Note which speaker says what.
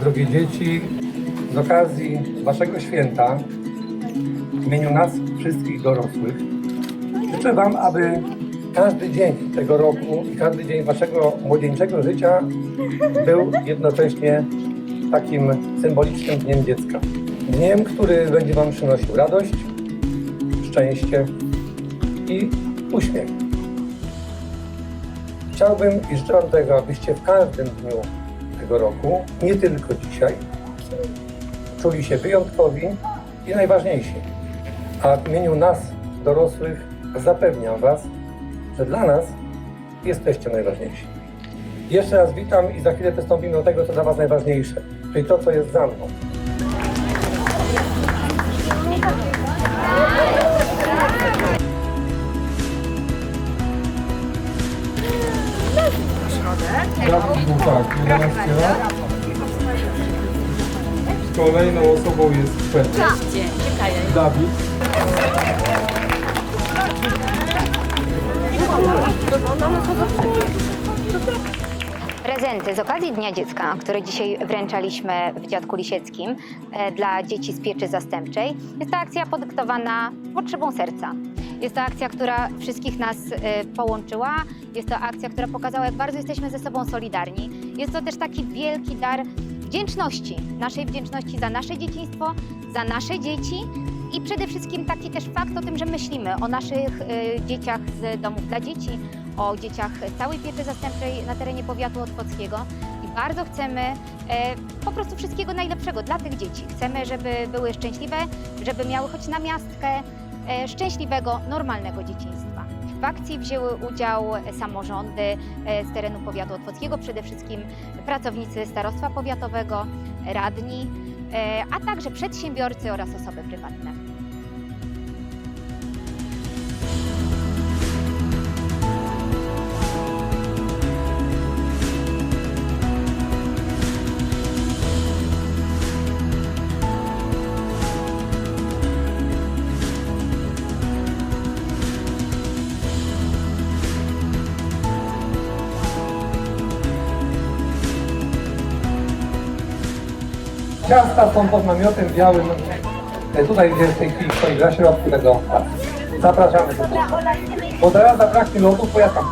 Speaker 1: drogie dzieci, z okazji Waszego święta, w imieniu nas wszystkich dorosłych, życzę Wam, aby każdy dzień tego roku i każdy dzień Waszego młodzieńczego życia był jednocześnie takim symbolicznym Dniem Dziecka. Dniem, który będzie Wam przynosił radość, szczęście i uśmiech. Chciałbym i życzę Wam tego, abyście w każdym dniu roku, nie tylko dzisiaj, czuli się wyjątkowi i najważniejsi. A w imieniu nas, dorosłych, zapewniam Was, że dla nas jesteście najważniejsi. Jeszcze raz witam i za chwilę przystąpimy do tego, co dla Was najważniejsze, czyli to, co jest za mną.
Speaker 2: Tak, 11 lat. Kolejną osobą jest Petr. Dawid.
Speaker 3: Prezenty z okazji Dnia Dziecka, które dzisiaj wręczaliśmy w Dziadku Lisieckim e, dla dzieci z pieczy zastępczej, jest to akcja podyktowana potrzebą serca. Jest to akcja, która wszystkich nas e, połączyła. Jest to akcja, która pokazała, jak bardzo jesteśmy ze sobą solidarni. Jest to też taki wielki dar wdzięczności, naszej wdzięczności za nasze dzieciństwo, za nasze dzieci i przede wszystkim taki też fakt o tym, że myślimy o naszych e, dzieciach z domów dla dzieci, o dzieciach całej pieczy zastępczej na terenie powiatu otwockiego i bardzo chcemy e, po prostu wszystkiego najlepszego dla tych dzieci. Chcemy, żeby były szczęśliwe, żeby miały choć na miastkę szczęśliwego, normalnego dzieciństwa. W akcji wzięły udział samorządy e, z terenu powiatu otwockiego, przede wszystkim pracownicy starostwa powiatowego, radni, e, a także przedsiębiorcy oraz osoby prywatne.
Speaker 1: Ciasta są pod namiotem białym. E, Tutaj gdzie w tej chwili stoi na środku tego. Zapraszamy. Bo teraz zabraknie lotów, bo ja tam.